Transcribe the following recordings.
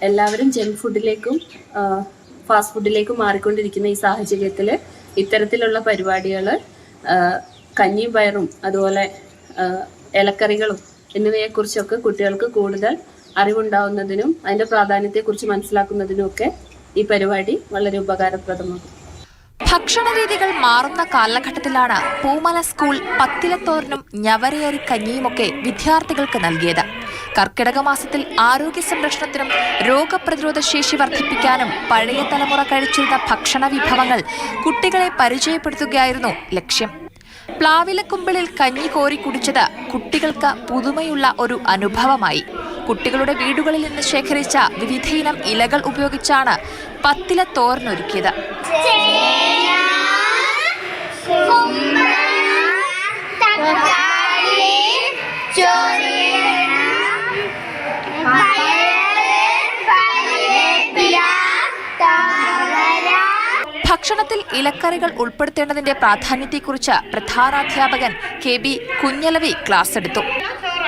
എല്ലാവരും junk ഫുഡിലേക്കും fast ഫുഡിലേക്കും മാറിക്കൊണ്ടിരിക്കുന്ന ഈ സാഹചര്യത്തിൽ ഇത്തരത്തിലുള്ള പരിപാടികൾ കഞ്ഞിയും പയറും അതുപോലെ ഇലക്കറികളും എന്നിവയെക്കുറിച്ചൊക്കെ കുട്ടികൾക്ക് കൂടുതൽ അറിവുണ്ടാവുന്നതിനും അതിന്റെ പ്രാധാന്യത്തെക്കുറിച്ച് മനസ്സിലാക്കുന്നതിനും ഒക്കെ ഈ പരിപാടി വളരെ ഉപകാരപ്രദമാണ് ഭക്ഷണ രീതികൾ മാറുന്ന കാലഘട്ടത്തിലാണ് പൂമല സ്കൂൾ പത്തിലത്തോറിനും ഞവരയരി കഞ്ഞിയുമൊക്കെ വിദ്യാർത്ഥികൾക്ക് നൽകിയത്. കർക്കിടക മാസത്തിൽ ആരോഗ്യ സംരക്ഷണത്തിനും രോഗപ്രതിരോധ ശേഷി വർദ്ധിപ്പിക്കാനും പഴയ തലമുറ കഴിച്ചിരുന്ന ഭക്ഷണ വിഭവങ്ങൾ കുട്ടികളെ പരിചയപ്പെടുത്തുകയായിരുന്നു ലക്ഷ്യം. പ്ലാവിലക്കുമ്പിളിൽ കഞ്ഞി കോരി കുടിച്ചത് കുട്ടികൾക്ക് പുതുമയുള്ള ഒരു അനുഭവമായി. കുട്ടികളുടെ വീടുകളിൽ നിന്ന് ശേഖരിച്ച വിവിധയിനം ഇലകൾ ഉപയോഗിച്ചാണ് പത്തില തോരനൊരുക്കിയത്. തക്കാളി ഇലക്കറികൾ ഉൾപ്പെടുത്തേണ്ടതിന്റെ പ്രാധാന്യത്തെക്കുറിച്ച് പ്രധാനാധ്യാപകൻ കെ ബി കുഞ്ഞലവി ക്ലാസ് എടുത്തു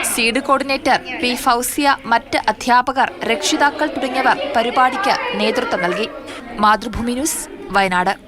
സീഡ് കോർഡിനേറ്റർ പി ഫൗസിയ മറ്റ് അധ്യാപകർ രക്ഷിതാക്കൾ തുടങ്ങിയവർ പരിപാടിക്ക് നേതൃത്വം നൽകി. മാതൃഭൂമി ന്യൂസ് വയനാട്.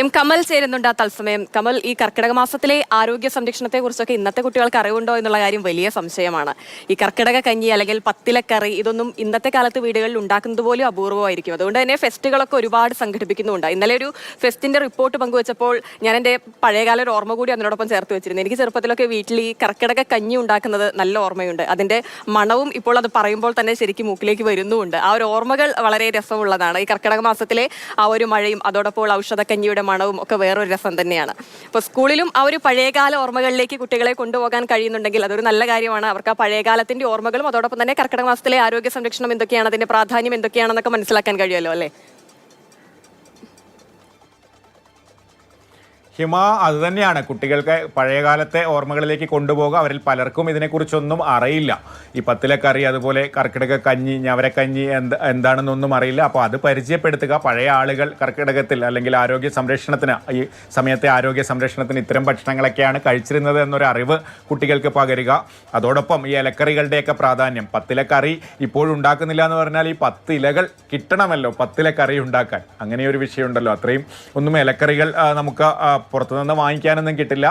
എം കമൽ ചേരുന്നുണ്ട് ആ തത്സമയം. കമൽ ഈ കർക്കിടക മാസത്തിലെ ആരോഗ്യ സംരക്ഷണത്തെ കുറിച്ചൊക്കെ ഇന്നത്തെ കുട്ടികൾക്ക് അറിവുണ്ടോ എന്നുള്ള കാര്യം വലിയ സംശയമാണ്. ഈ കർക്കിടക കഞ്ഞി അല്ലെങ്കിൽ പത്തിലക്കറി ഇതൊന്നും ഇന്നത്തെ കാലത്ത് വീടുകളിൽ ഉണ്ടാക്കുന്നത് പോലും അപൂർവമായിരിക്കും. അതുകൊണ്ട് തന്നെ ഫെസ്റ്റുകളൊക്കെ ഒരുപാട് സംഘടിപ്പിക്കുന്നുണ്ട്. ഇന്നലെ ഒരു ഫെസ്റ്റിന്റെ റിപ്പോർട്ട് പങ്കുവച്ചപ്പോൾ ഞാൻ എന്റെ പഴയകാല ഒരു ഓർമ്മ കൂടി അതിനോടൊപ്പം ചേർത്ത് വെച്ചിരുന്നു. എനിക്ക് ചെറുപ്പത്തിലൊക്കെ വീട്ടിൽ ഈ കർക്കിടക കഞ്ഞി ഉണ്ടാക്കുന്നത് നല്ല ഓർമ്മയുണ്ട്. അതിന്റെ മണവും ഇപ്പോൾ അത് പറയുമ്പോൾ തന്നെ ശരിക്കും മൂക്കിലേക്ക് വരുന്നുമുണ്ട്. ആ ഒരു ഓർമ്മകൾ വളരെ രസമുള്ളതാണ്. ഈ കർക്കിടക മാസത്തിലെ ആ ഒരു മഴയും അതോടൊപ്പം ഔഷധക്കഞ്ഞിയുടെ മണവും ഒക്കെ വേറൊരു രസം തന്നെയാണ്. അപ്പോൾ സ്കൂളിലും ആ ഒരു പഴയകാല ഓർമ്മകളിലേക്ക് കുട്ടികളെ കൊണ്ടുപോകാൻ കഴിയുന്നുണ്ടെങ്കിൽ അതൊരു നല്ല കാര്യമാണ്. അവർക്ക് ആ പഴയകാലത്തിന്റെ ഓർമ്മകളും അതോടൊപ്പം തന്നെ കർക്കിടക മാസത്തിലെ ആരോഗ്യ സംരക്ഷണം എന്തൊക്കെയാണ് അതിന്റെ പ്രാധാന്യം എന്തൊക്കെയാണെന്നൊക്കെ മനസ്സിലാക്കാൻ കഴിയുമല്ലോ അല്ലേ? ഹിമ അത് തന്നെയാണ്. കുട്ടികൾക്ക് പഴയകാലത്തെ ഓർമ്മകളിലേക്ക് കൊണ്ടുപോകുക. അവരിൽ പലർക്കും ഇതിനെക്കുറിച്ചൊന്നും അറിയില്ല. ഈ പത്തിലെ കറി അതുപോലെ കർക്കിടക കഞ്ഞി ഞവരക്കഞ്ഞി എന്ത് എന്താണെന്നൊന്നും അറിയില്ല. അപ്പോൾ അത് പരിചയപ്പെടുത്തുക. പഴയ ആളുകൾ കർക്കിടകത്തിൽ അല്ലെങ്കിൽ ആരോഗ്യ സംരക്ഷണത്തിന് ഈ സമയത്തെ ആരോഗ്യ സംരക്ഷണത്തിന് ഇത്തരം ഭക്ഷണങ്ങളൊക്കെയാണ് കഴിച്ചിരുന്നത് എന്നൊരു അറിവ് കുട്ടികൾക്ക് പകരുക. അതോടൊപ്പം ഈ ഇലക്കറികളുടെയൊക്കെ പ്രാധാന്യം. പത്തിലക്കറി ഇപ്പോഴും ഉണ്ടാക്കുന്നില്ല എന്ന് പറഞ്ഞാൽ ഈ പത്ത് ഇലകൾ കിട്ടണമല്ലോ. പത്തിലക്കറി ഉണ്ടാക്കാൻ. അങ്ങനെ ഒരു വിഷയമുണ്ടല്ലോ. അത്രയും ഒന്നും ഇലക്കറികൾ നമുക്ക് പുറത്തുനിന്ന് വാങ്ങിക്കാനൊന്നും കിട്ടില്ല.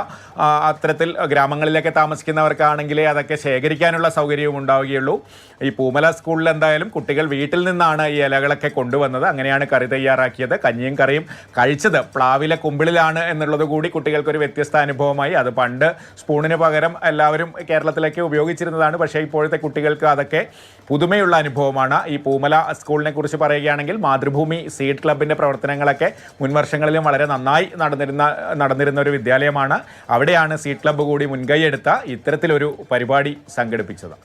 അത്തരത്തിൽ ഗ്രാമങ്ങളിലൊക്കെ താമസിക്കുന്നവർക്കാണെങ്കിൽ അതൊക്കെ ശേഖരിക്കാനുള്ള സൗകര്യവും ഉണ്ടാവുകയുള്ളൂ. ഈ പൂമല സ്കൂളിൽ എന്തായാലും കുട്ടികൾ വീട്ടിൽ നിന്നാണ് ഈ ഇലകളൊക്കെ കൊണ്ടുവന്നത്. അങ്ങനെയാണ് കറി തയ്യാറാക്കിയത്. കഞ്ഞിയും കറിയും കഴിച്ചത്. പ്ലാവിലെ കുമ്പിളിലാണ് എന്നുള്ളത് കൂടി കുട്ടികൾക്കൊരു വ്യത്യസ്ത അനുഭവമായി. അത് പണ്ട് സ്പൂണിന് പകരം എല്ലാവരും കേരളത്തിലേക്ക് ഉപയോഗിച്ചിരുന്നതാണ്. പക്ഷേ ഇപ്പോഴത്തെ കുട്ടികൾക്ക് അതൊക്കെ പുതുമയുള്ള അനുഭവമാണ്. ഈ പൂമല സ്കൂളിനെ കുറിച്ച് പറയുകയാണെങ്കിൽ മാതൃഭൂമി സീഡ് ക്ലബിന്റെ പ്രവർത്തനങ്ങളൊക്കെ മുൻവർഷങ്ങളിലും വളരെ നന്നായി നടന്നിരുന്ന നടന്നിരുന്ന ഒരു വിദ്യാലയമാണ്. അവിടെയാണ് സീറ്റ് ക്ലബ്ബ് കൂടി മുൻകൈയെടുത്ത ഇത്തരത്തിലൊരു പരിപാടി സംഘടിപ്പിച്ചത്.